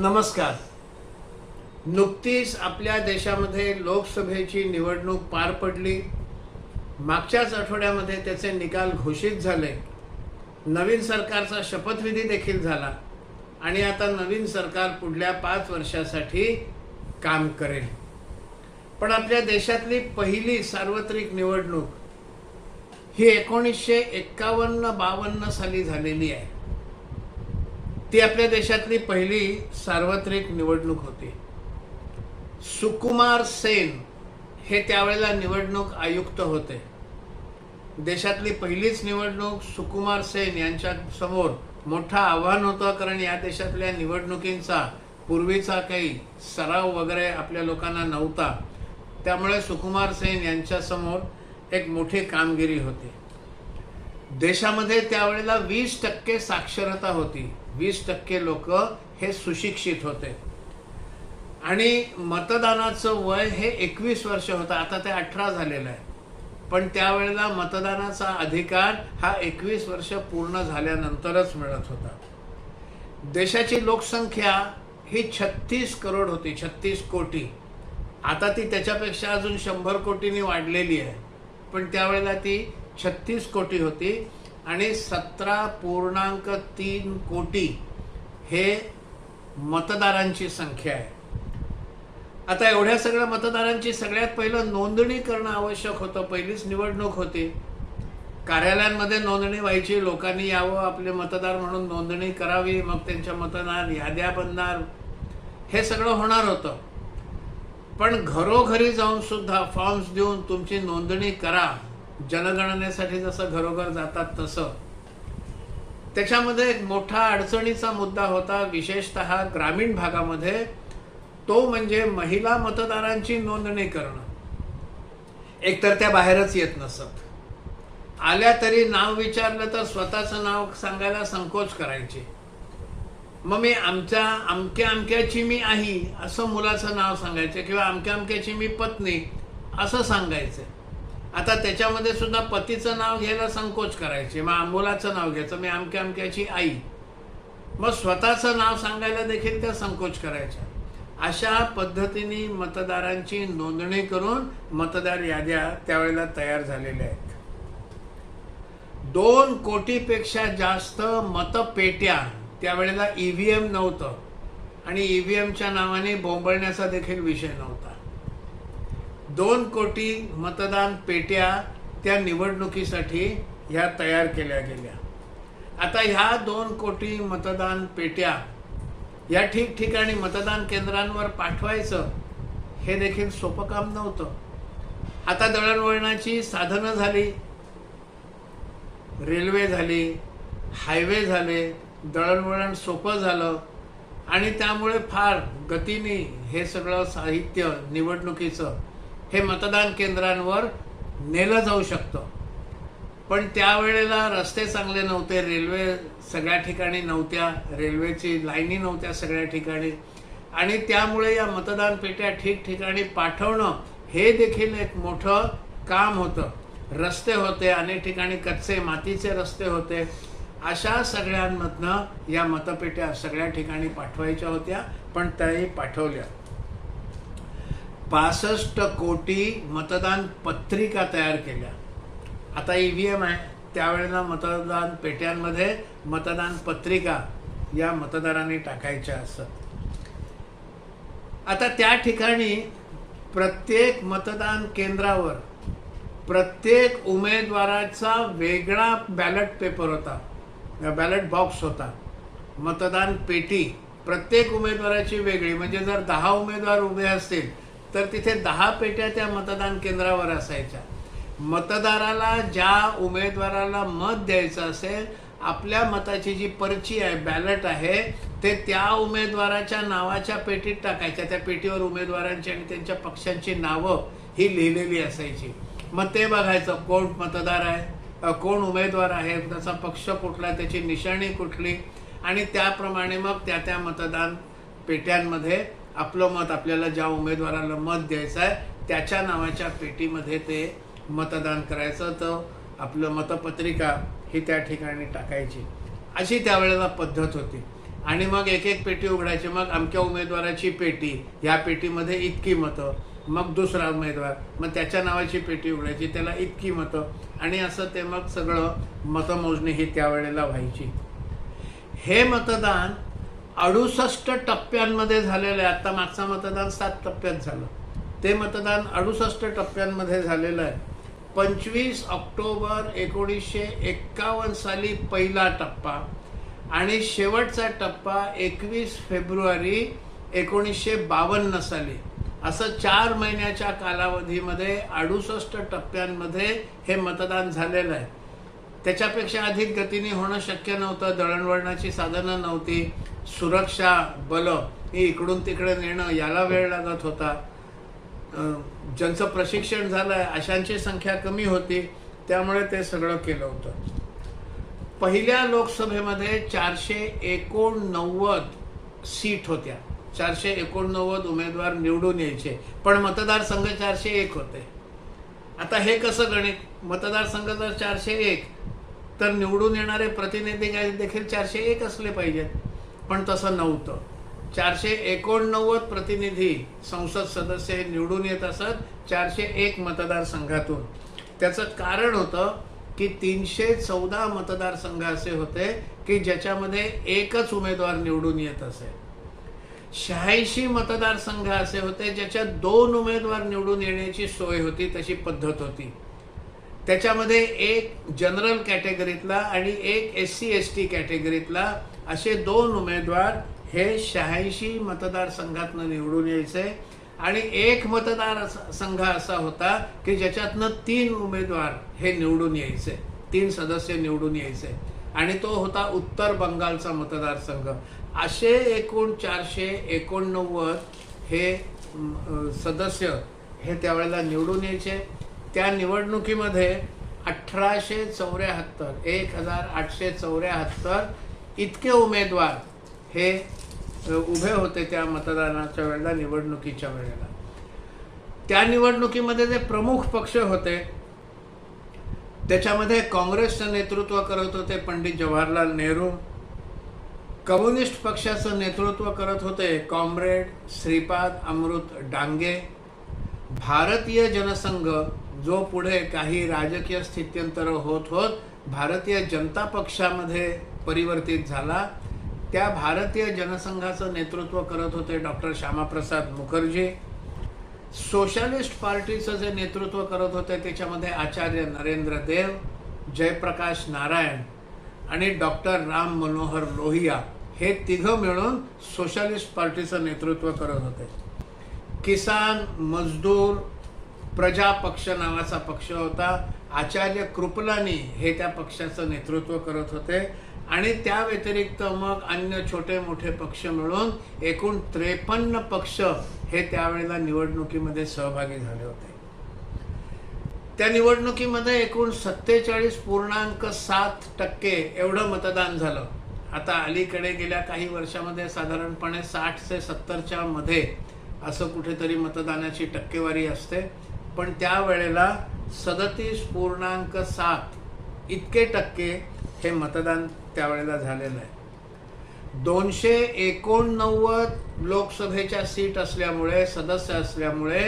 नमस्कार. नुकतीच आपल्या देशामध्ये लोकसभेची निवडणूक पार पडली. मागच्याच आठवड्यामध्ये त्याचे निकाल घोषित झाले. नवीन सरकारचा शपथविधी देखील झाला आणि आता नवीन सरकार पुढल्या पाच वर्षासाठी काम करेल. पण आपल्या देशातली पहिली सार्वत्रिक निवडणूक ही एकोणीसशे एक्कावन्न बावन्न साली झालेली आहे. ती आपल्या देशातली पहिली सार्वत्रिक निवडणूक होती. सुकुमार सेन हे त्यावेळेला निवडणूक आयुक्त होते. देशातली पहिलीच निवडणूक सुकुमार सेन यांच्या समोर मोठं आव्हान होतं कारण या देशातल्या निवडणुकींचा पूर्वीचा काही सराव वगैरे आपल्या लोकांना नव्हता. त्यामुळे सुकुमार सेन यांच्यासमोर एक मोठी कामगिरी होती. देशामध्ये त्यावेळेला वीस टक्के साक्षरता होती. वीस टक्के लोक हे सुशिक्षित होते. आणि मतदानाचं वय हे एकवीस वर्ष होतं. आता ते अठरा झालेलं आहे. पण त्यावेळेला मतदानाचा अधिकार हा एकवीस वर्ष पूर्ण झाल्यानंतरच मिळत होता. देशाची लोकसंख्या ही छत्तीस करोड होती. छत्तीस कोटी. आता ती त्याच्यापेक्षा अजून शंभर कोटींनी वाढलेली आहे. पण त्यावेळेला ती छत्तीस कोटी होती आणि सतरा पूर्णांक तीन कोटी हे मतदारांची संख्या आहे. आता एवढ्या सगळ्या मतदारांची सगळ्यात पहिलं नोंदणी करणं आवश्यक होतं. पहिलीच निवडणूक होती. कार्यालयांमध्ये नोंदणी व्हायची लोकांनी यावं आपले मतदार म्हणून नोंदणी करावी मग त्यांच्या मतदार याद्या बनणार. हे सगळं होणार होतं. पण घरोघरी जाऊन सुद्धा फॉर्म्स देऊन तुमची नोंदणी करा. जनगणनेसाठी जसं घरोघर जातात तसं. त्याच्यामध्ये एक मोठा अडचणीचा मुद्दा होता विशेषतः ग्रामीण भागामध्ये तो म्हणजे महिला मतदारांची नोंदणी करणं. एकतर त्या बाहेरच येत नसत. आल्या तरी नाव विचारलं तर स्वतःचं नाव सांगायला संकोच करायचे. मग मी आमच्या अमक्या अमक्याची मी आई असं मुलाचं नाव सांगायचं किंवा अमक्या अमक्याची मी पत्नी असं सांगायचं. आता त्याच्यामध्ये सुद्धा पतीचं नाव घ्यायला संकोच करायचे. मग मुलाचं नाव घ्यायचं मी अमक्या अमक्याची आई. मग स्वतःचं नाव सांगायला देखील त्या संकोच करायच्या. अशा पद्धतीने मतदारांची नोंदणी करून मतदार याद्या त्यावेळेला तयार झालेल्या आहेत. दोन कोटीपेक्षा जास्त मतपेट्या त्यावेळेला ईव्हीएम नव्हतं. आणि ईव्हीएमच्या नावाने बोंबळण्याचा देखील विषय नव्हता. दोन कोटी मतदान पेट्या त्या निवडणुकीसाठी ह्या तयार केल्या गेल्या. आता ह्या दोन कोटी मतदान पेट्या या ठिकठिकाणी मतदान केंद्रांवर पाठवायचं हे देखील सोपं काम नव्हतं. आता दळणवळणाची साधनं झाली रेल्वे झाली हायवे झाले दळणवळण सोपं झालं आणि त्यामुळे फार गतीने हे सगळं साहित्य निवडणुकीचं हे मतदान केंद्रांवर नेलं जाऊ शकतं. पण त्यावेळेला रस्ते चांगले नव्हते रेल्वे सगळ्या ठिकाणी नव्हत्या रेल्वेची लाईनी नव्हत्या सगळ्या ठिकाणी. आणि त्यामुळे या मतदान पेट्या ठिकठिकाणी पाठवणं हे देखील एक मोठं काम होतं. रस्ते होते अनेक ठिकाणी कच्चे मातीचे रस्ते होते. अशा सगळ्यांमधनं या मतपेट्या सगळ्या ठिकाणी पाठवायच्या होत्या पण त्याही पाठवल्या. पासष्ट कोटी मतदान पत्रिका तयार केल्या. आता ईव्हीएम आहे. त्यावेळेला मतदान पेट्यांमध्ये मतदान पत्रिका या मतदारांनी टाकायच्या असत आता त्या ठिकाणी प्रत्येक मतदान केंद्रावर प्रत्येक उमेदवाराचा वेगळा बॅलट पेपर होता. बॅलट बॉक्स होता. मतदान पेटी प्रत्येक उमेदवाराची वेगळी. म्हणजे जर दहा उमेदवार उभे असतील तर तिथे दहा पेट्या त्या मतदान केंद्रावर असायच्या. मतदाराला ज्या उमेदवाराला मत द्यायचं असेल आपल्या मताची जी पर्ची आहे बॅलट आहे ते त्या उमेदवाराच्या नावाच्या पेटीत टाकायच्या. त्या पेटीवर उमेदवारांची आणि त्यांच्या पक्षांची नावं ही लिहिलेली असायची. मग ते बघायचं कोण मतदार आहे कोण उमेदवार आहे त्याचा पक्ष कुठला त्याची निशाणी कुठली? आणि त्याप्रमाणे मग त्या त्या मतदान पेट्यांमध्ये आपलं मत आपल्याला ज्या उमेदवाराला मत द्यायचं आहे त्याच्या नावाच्या पेटीमध्ये ते मतदान करायचं तर आपलं मतपत्रिका ही त्या ठिकाणी टाकायची. अशी त्यावेळेला पद्धत होती. आणि मग एक एक पेटी उघडायची. मग अमक्या उमेदवाराची पेटी ह्या पेटीमध्ये इतकी मतं. मग दुसरा उमेदवार मग त्याच्या नावाची पेटी उघडायची त्याला इतकी मतं. आणि असं ते मग सगळं मतमोजणी ही त्यावेळेला व्हायची. हे मतदान अडुसष्ट टप्प्यांमध्ये झालेलं आहे. आता मागचं मतदान सात टप्प्यात झालं. ते मतदान अडुसष्ट टप्प्यांमध्ये झालेलं आहे. पंचवीस ऑक्टोबर एकोणीसशे एक्कावन्न साली पहिला टप्पा आणि शेवटचा टप्पा एकवीस फेब्रुवारी एकोणीसशे बावन्न साली. असं चार महिन्याच्या कालावधीमध्ये अडुसष्ट टप्प्यांमध्ये हे मतदान झालेलं आहे. त्याच्यापेक्षा अधिक गतीने होणं शक्य नव्हतं. दळणवळणाची साधनं नव्हती. सुरक्षा बलं ही इकडून तिकडे नेणं याला वेळ लागत होता. ज्यांचं प्रशिक्षण झालं आहे अशांची संख्या कमी होती. त्यामुळे ते सगळं केलं होतं. पहिल्या लोकसभेमध्ये चारशे एकोणनव्वद सीट होत्या. चारशे एकोणनव्वद उमेदवार निवडून यायचे. पण मतदारसंघ चारशे एक होते. आता हे कसं गणित? मतदारसंघ जर चारशे एक. तर निवडून येणारे प्रतिनिधी काय देखील चारशे एक असले पाहिजेत. पण तसं नव्हतं. चारशे एकोणनव्वद प्रतिनिधी संसद सदस्य हे निवडून येत असत चारशे एक मतदारसंघातून. त्याचं कारण होतं की तीनशे चौदा मतदारसंघ असे होते की ज्याच्यामध्ये एकच उमेदवार निवडून येत असे. शहाऐंशी मतदारसंघ असे होते ज्याच्यात दोन उमेदवार निवडून येण्याची सोय होती तशी पद्धत होती. त्याच्यामध्ये एक जनरल कॅटेगरीतला आणि एक एस सी एस टी कॅटेगरीतला असे दोन उमेदवार हे शहाऐंशी मतदारसंघातनं निवडून यायचे. आणि एक मतदार संघ असा होता की ज्याच्यातनं तीन उमेदवार हे निवडून यायचे. तीन सदस्य निवडून यायचे. आणि तो होता उत्तर बंगालचा मतदारसंघ. असे एकूण चारशे एकोणनव्वद हे सदस्य हे त्यावेळेला निवडून यायचे. त्या निवडणुकीमध्ये अठराशे चौऱ्याहत्तर एक हजार आठशे चौऱ्याहत्तर इतके उमेदवार हे उभे होते त्या मतदानाच्या वेळेला निवडणुकीच्या वेळेला. त्या निवडणुकीमध्ये जे प्रमुख पक्ष होते त्याच्यामध्ये काँग्रेसचं नेतृत्व करत होते पंडित जवाहरलाल नेहरू. कम्युनिस्ट पक्षाचं नेतृत्व करत होते कॉम्रेड श्रीपाद अमृत डांगे. भारतीय जनसंघ जो पुढे काही राजकीय स्थित्यंतर होत होत भारतीय जनता पक्षामध्ये परिवर्तित झाला त्या भारतीय जनसंघाचं नेतृत्व करत होते डॉक्टर श्यामाप्रसाद मुखर्जी. सोशलिस्ट पार्टीचं जे नेतृत्व करत होते त्याच्यामध्ये आचार्य नरेंद्र देव जयप्रकाश नारायण आणि डॉक्टर राम मनोहर लोहिया हे तिघं मिळून सोशलिस्ट पार्टीचं नेतृत्व करत होते. किसान मजदूर प्रजा पक्ष नावाचा पक्ष होता. आचार्य कृपलानी हे त्या पक्षाचं नेतृत्व करत होते. आणि त्या व्यतिरिक्त मग अन्य छोटे मोठे पक्ष मिळून एकूण त्रेपन्न पक्ष हे त्यावेळेला निवडणुकीमध्ये सहभागी झाले होते. त्या निवडणुकीमध्ये एकूण सत्तेचाळीस पूर्णांक सात टक्के एवढं मतदान झालं. आता अलीकडे गेल्या काही वर्षामध्ये साधारणपणे साठ ते सत्तरच्या मध्ये असं कुठेतरी मतदानाची टक्केवारी असते. पण त्यावेळेला सदतीस पूर्णांक सात इतके टक्के हे मतदान त्यावेळेला झालेलं आहे. दोनशे एकोणनव्वद लोकसभेच्या सीट असल्यामुळे सदस्य असल्यामुळे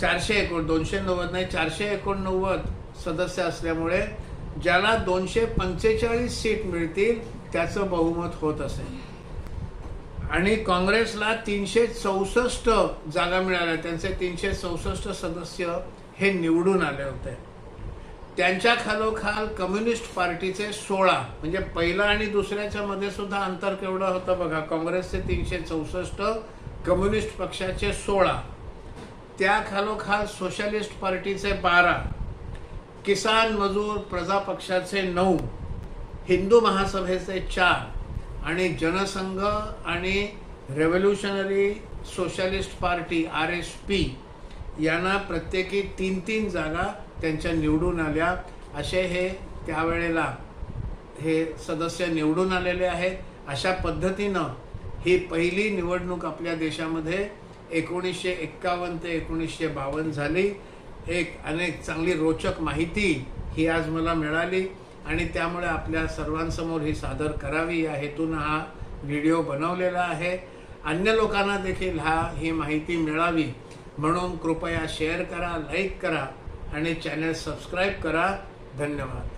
चारशे एकोण दोनशे नव्वद नाही चारशे एकोणनव्वद सदस्य असल्यामुळे ज्याला दोनशे पंचेचाळीस सीट मिळतील त्याचं बहुमत होत असेल. आणि काँग्रेसला तीनशे चौसष्ट जागा मिळाल्या. त्यांचे तीनशे चौसष्ट सदस्य हे निवडून आले होते. त्यांच्या खालोखाल कम्युनिस्ट पार्टीचे सोळा म्हणजे पहिला आणि दुसऱ्याच्या मध्ये सुद्धा अंतर केवढं होतं बघा. काँग्रेसचे तीनशे चौसष्ट कम्युनिस्ट पक्षाचे सोळा. त्या खालोखाल सोशलिस्ट पार्टीचे बारा किसान मजूर प्रजा पक्षाचे नऊ हिंदू महासभेचे चार आणि जनसंघ आणि revolutionary socialist party R S P यांना प्रत्येकी तीन तीन जागा त्यांच्या निवडून आल्या. असे हे त्यावेळेला हे सदस्य निवडून आलेले आहेत. अशा पद्धतीनं ही पहिली निवडणूक आपल्या देशामध्ये एकोणीसशे एक्कावन्न ते एकोणीसशे बावन्न झाली. एक अनेक चांगली रोचक माहिती ही आज मला मिळाली. आणि त्यामुळे आपल्या सर्वांसमोर ही सादर करावी. या हेतून हा व्हिडिओ बनवलेला आहे. अन्य लोकांना देखील हा ही माहिती मिळावी. म्हणून कृपया शेअर करा लाईक करा आणि चॅनल सबस्क्राईब करा. धन्यवाद.